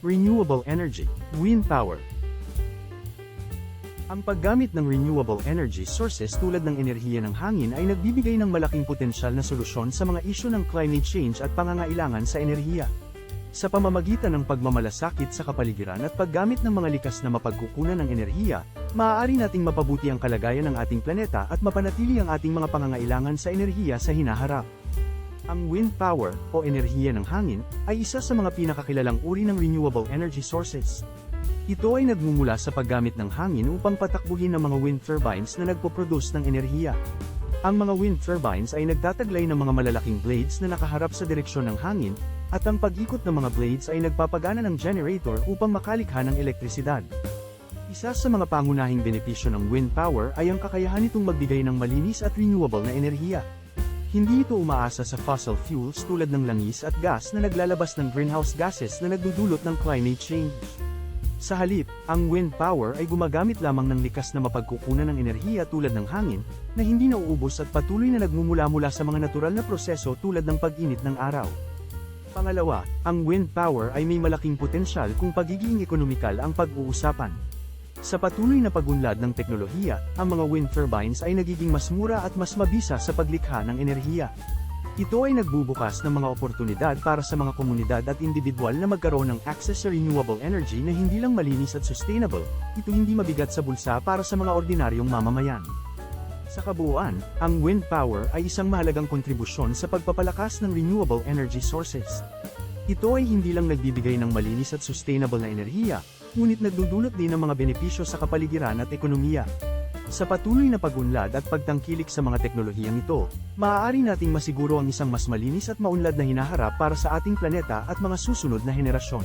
Renewable Energy, Wind Power. Ang paggamit ng renewable energy sources tulad ng enerhiya ng hangin ay nagbibigay ng malaking potensyal na solusyon sa mga isyu ng climate change at pangangailangan sa enerhiya. Sa pamamagitan ng pagmamalasakit sa kapaligiran at paggamit ng mga likas na mapagkukunan ng enerhiya, maaari nating mapabuti ang kalagayan ng ating planeta at mapanatili ang ating mga pangangailangan sa enerhiya sa hinaharap. Ang wind power, o enerhiya ng hangin, ay isa sa mga pinakakilalang uri ng renewable energy sources. Ito ay nagmumula sa paggamit ng hangin upang patakbuhin ang mga wind turbines na nagpoproduce ng enerhiya. Ang mga wind turbines ay nagtataglay ng mga malalaking blades na nakaharap sa direksyon ng hangin, at ang pag-ikot ng mga blades ay nagpapagana ng generator upang makalikha ng elektrisidad. Isa sa mga pangunahing benepisyo ng wind power ay ang kakayahan nitong magbigay ng malinis at renewable na enerhiya. Hindi ito umaasa sa fossil fuels tulad ng langis at gas na naglalabas ng greenhouse gases na nagdudulot ng climate change. Sa halip, ang wind power ay gumagamit lamang ng likas na mapagkukunan ng enerhiya tulad ng hangin, na hindi nauubos at patuloy na nagmumula-mula sa mga natural na proseso tulad ng pag-init ng araw. Pangalawa, ang wind power ay may malaking potensyal kung pagiging ekonomikal ang pag-uusapan. Sa patuloy na pagunlad ng teknolohiya, ang mga wind turbines ay nagiging mas mura at mas mabisa sa paglikha ng enerhiya. Ito ay nagbubukas ng mga oportunidad para sa mga komunidad at individual na magkaroon ng access sa renewable energy na hindi lang malinis at sustainable, ito hindi mabigat sa bulsa para sa mga ordinaryong mamamayan. Sa kabuuan, ang wind power ay isang mahalagang kontribusyon sa pagpapalakas ng renewable energy sources. Ito ay hindi lang nagbibigay ng malinis at sustainable na enerhiya, ngunit nagdudulot din ng mga benepisyo sa kapaligiran at ekonomiya. Sa patuloy na pagunlad at pagtangkilik sa mga teknolohiyang ito, maaari nating masiguro ang isang mas malinis at maunlad na hinaharap para sa ating planeta at mga susunod na henerasyon.